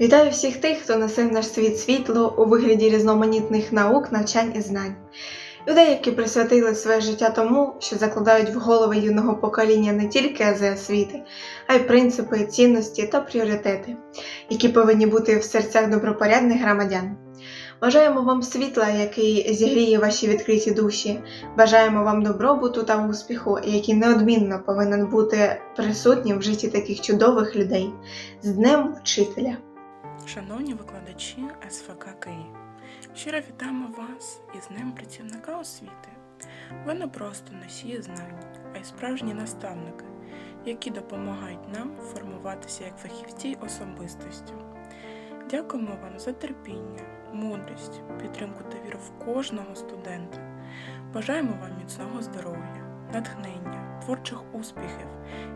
Вітаю всіх тих, хто несе в наш світ світло у вигляді різноманітних наук, навчань і знань. Людей, які присвятили своє життя тому, що закладають в голови юного покоління не тільки ази освіти, а й принципи, цінності та пріоритети, які повинні бути в серцях добропорядних громадян. Бажаємо вам світла, який зігріє ваші відкриті душі. Бажаємо вам добробуту та успіху, який неодмінно повинен бути присутнім в житті таких чудових людей. З Днем Вчителя! Шановні викладачі СФК КИ, щиро вітаємо вас із Днем працівника освіти. Ви не просто носії знань, а й справжні наставники, які допомагають нам формуватися як фахівці й особистостю. Дякуємо вам за терпіння, мудрість, підтримку та віру в кожного студента. Бажаємо вам міцного здоров'я, натхнення, творчих успіхів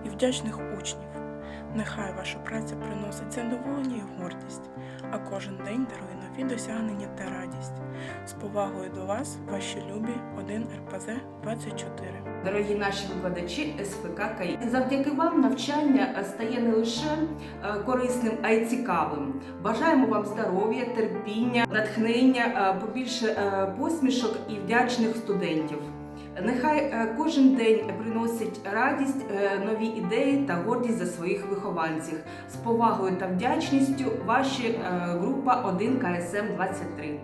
і вдячних учнів. Нехай ваша праця приносить задоволення і гордість, а кожен день дарує нові досягнення та радість. З повагою до вас, ваші любі 1 РПЗ 24. Дорогі наші викладачі СФК КАІ. Завдяки вам навчання стає не лише е, корисним, а й цікавим. Бажаємо вам здоров'я, терпіння, натхнення, е, побільше е, посмішок і вдячних студентів. Нехай е, кожен день приносить радість, е, нові ідеї та гордість за своїх вихованців. З повагою та вдячністю ваші е, група 1 КСМ 23.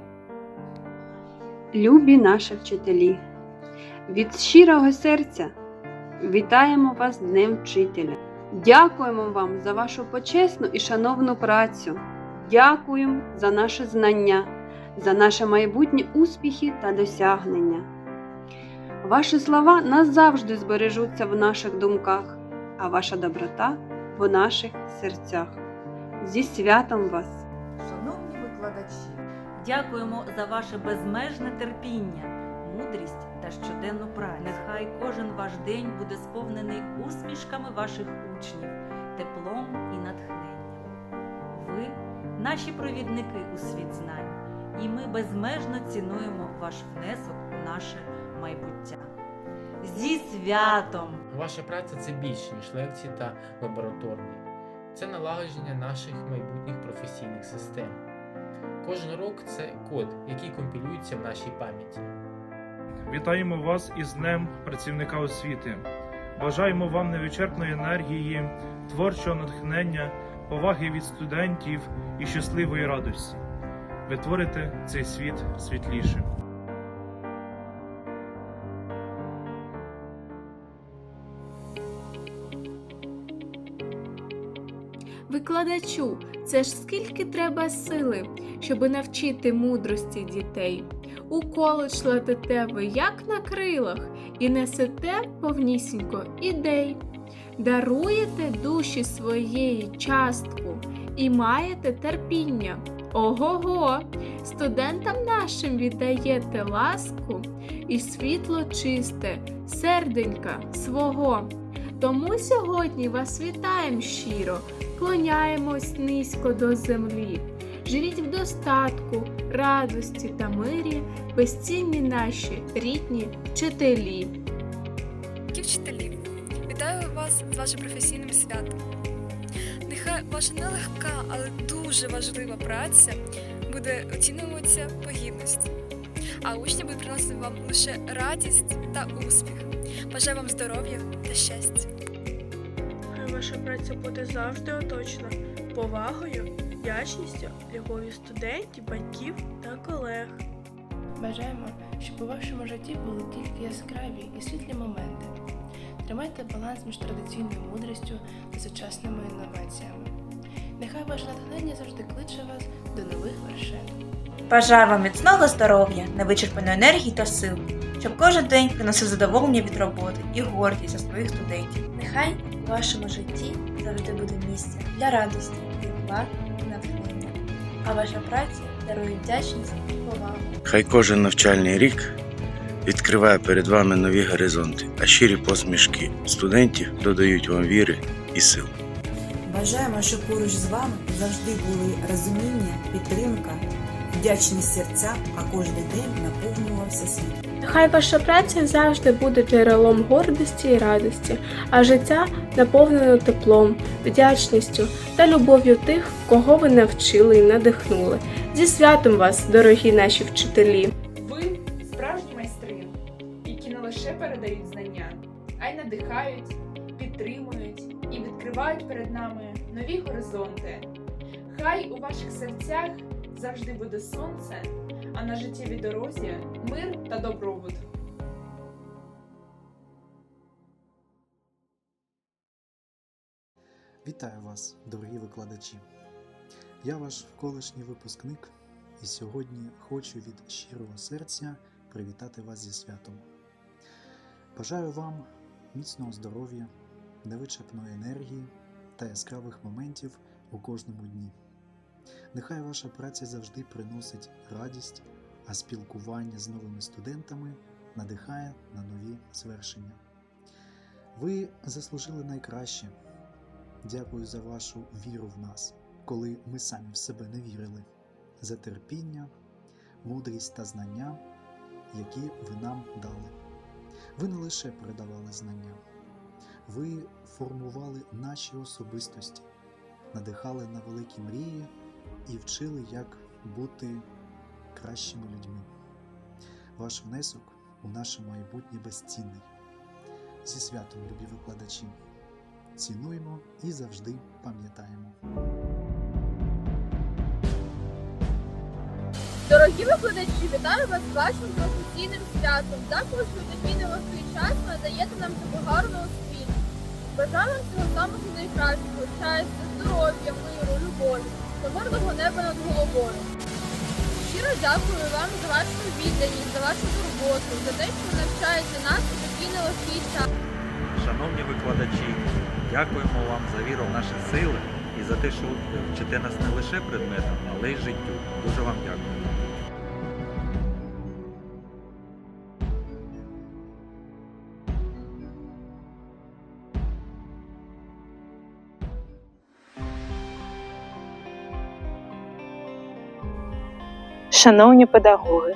Любі наші вчителі, від щирого серця вітаємо вас Днем Вчителя. Дякуємо вам за вашу почесну і шановну працю. Дякуємо за наше знання, за наші майбутні успіхи та досягнення. Ваші слова назавжди збережуться в наших думках, а ваша доброта в наших серцях. Зі святом вас! Шановні викладачі, дякуємо за ваше безмежне терпіння, мудрість та щоденну працю. Нехай кожен ваш день буде сповнений усмішками ваших учнів, теплом і натхненням. Ви наші провідники у світ знань, і ми безмежно цінуємо ваш внесок у наше майбуття. Зі святом! Ваша праця це більше, ніж лекції та лабораторні. Це налагодження наших майбутніх професійних систем. Кожен урок це код, який компілюється в нашій пам'яті. Вітаємо вас із Днем працівника освіти. Бажаємо вам невичерпної енергії, творчого натхнення, поваги від студентів і щасливої радості. Ви творите цей світ світлішим. Викладачу, це ж скільки треба сили, щоби навчити мудрості дітей. У коледж летите ви, як на крилах, і несете повнісінько ідей. Даруєте душі своєї частку і маєте терпіння. Ого-го! Студентам нашим віддаєте ласку і світло чисте, серденька свого. Тому сьогодні вас вітаємо щиро, клоняємось низько до землі. Живіть в достатку, радості та мирі, безцінні наші рідні вчителі. Вчителі, вітаю вас з вашим професійним святом. Нехай ваша нелегка, але дуже важлива праця буде оцінюватися по гідності, а учні будуть приносити вам лише радість та успіх. Бажаю вам здоров'я та щастя. Хай ваша праця буде завжди оточена повагою, вдячністю, любов'ю студентів, батьків та колег. Бажаємо, щоб у вашому житті були тільки яскраві і світлі моменти. Тримайте баланс між традиційною мудрістю та сучасними інноваціями. Нехай ваше натхнення завжди кличе вас до нових вершин. Бажаю вам міцного здоров'я, невичерпаної енергії та сил, щоб кожен день приносив задоволення від роботи і гордість за своїх студентів. Нехай у вашому житті завжди буде місце для радості, тепла і натхнення, а ваша праця дарує вдячність і повагу. Хай кожен навчальний рік відкриває перед вами нові горизонти, а щирі посмішки студентів додають вам віри і сил. Бажаємо, щоб поруч з вами завжди були розуміння, підтримка, вдячні серця, а кожен день наповнювався світлом. Нехай ваша праця завжди буде джерелом гордості і радості, а життя наповнено теплом, вдячністю та любов'ю тих, кого ви навчили і надихнули. Зі святом вас, дорогі наші вчителі! Ви справжні майстри, які не лише передають знання, а й надихають, підтримують і відкривають перед нами нові горизонти. Хай у ваших серцях завжди буде сонце, а на життєвій дорозі мир та добробут. Вітаю вас, дорогі викладачі! Я ваш колишній випускник, і сьогодні хочу від щирого серця привітати вас зі святом. Бажаю вам міцного здоров'я, невичерпної енергії та яскравих моментів у кожному дні. Нехай ваша праця завжди приносить радість, а спілкування з новими студентами надихає на нові звершення. Ви заслужили найкраще. Дякую за вашу віру в нас, коли ми самі в себе не вірили, за терпіння, мудрість та знання, які ви нам дали. Ви не лише передавали знання, ви формували наші особистості, надихали на великі мрії і вчили, як бути кращими людьми. Ваш внесок у наше майбутнє безцінний. Зі святом, любі викладачі! Цінуємо і завжди пам'ятаємо. Дорогі викладачі, вітаю вас з вашим професійним святом. Дякую, що в такий нелегкий час надаєте нам таку гарну освіту. Бажаю вам всього самого найкращого, щастя, здоров'я, миру, любові та неба над головою. Щиро дякую вам за вашу відданість, за вашу турботу, за те, що навчаєте нас у такий нелегкий час. Шановні викладачі, дякуємо вам за віру в наші сили і за те, що вчите нас не лише предметам, але й життю. Дуже вам дякую. Шановні педагоги,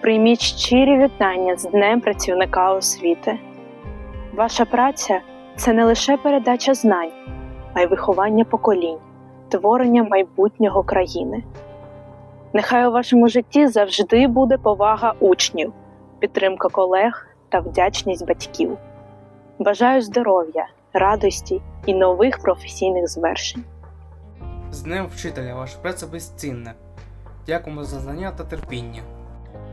прийміть щирі вітання з Днем працівника освіти. Ваша праця це не лише передача знань, а й виховання поколінь, творення майбутнього країни. Нехай у вашому житті завжди буде повага учнів, підтримка колег та вдячність батьків. Бажаю здоров'я, радості і нових професійних звершень. З Днем вчителя ваша праця безцінна. Дякуємо за знання та терпіння.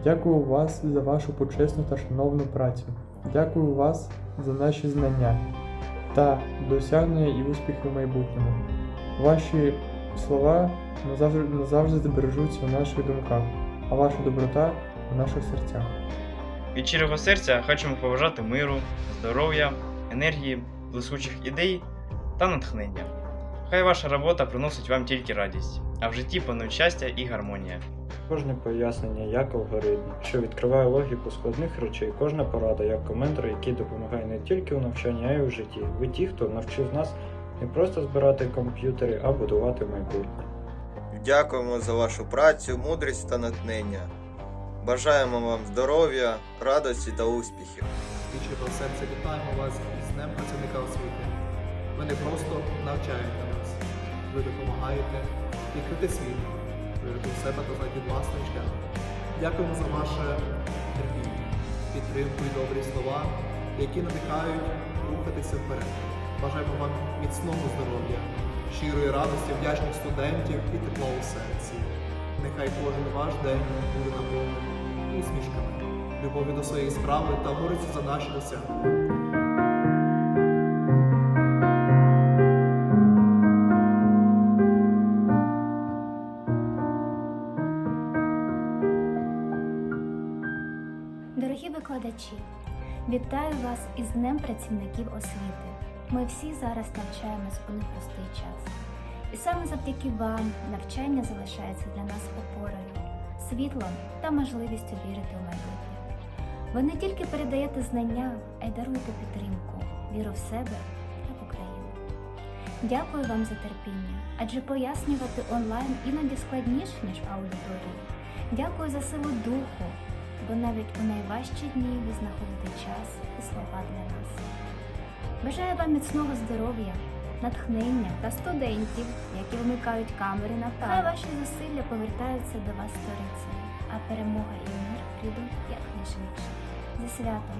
Дякую вас за вашу почесну та шановну працю. Дякую вас за наші знання та досягнення і успіхи в майбутньому. Ваші слова назавжди, назавжди збережуться у наших думках, а ваша доброта у наших серцях. Від щирого серця хочемо побажати миру, здоров'я, енергії, блискучих ідей та натхнення. Хай ваша робота приносить вам тільки радість, а в житті панують щастя і гармонія. Кожне пояснення як алгоритм, що відкриває логіку складних речей, кожна порада як коментар, який допомагає не тільки у навчанні, а й у житті. Ви ті, хто навчив нас не просто збирати комп'ютери, а будувати майбутнє. Дякуємо за вашу працю, мудрість та натхнення. Бажаємо вам здоров'я, радості та успіхів. Від щирого серця вітаємо вас із Днем працівника освіти. Ви не просто навчаєте нас, ви допомагаєте відкрити світ, в себе та знайти власний шлях. Дякуємо за ваше терпіння, підтримку і добрі слова, які надихають рухатися вперед. Бажаємо вам міцного здоров'я, щирої радості, вдячних студентів і тепла у серці. Нехай кожен ваш день буде наповнений усмішками, любов'ю до своєї справи та гордістю за наші досягнення. Викладачі, вітаю вас із Днем працівників освіти. Ми всі зараз навчаємось у непростий час. І саме завдяки вам навчання залишається для нас опорою, світлом та можливістю вірити у майбутнє. Ви не тільки передаєте знання, а й даруєте підтримку, віру в себе та в Україну. Дякую вам за терпіння, адже пояснювати онлайн іноді складніше, ніж аудиторії. Дякую за силу духу бо навіть у найважчі дні ви знаходите час і слова для нас. Бажаю вам міцного здоров'я, натхнення та студентів, які вимикають камери на Хай ваші зусилля повертаються до вас сторицею, а перемога і мир прийдуть якнайшвидше. Зі святом!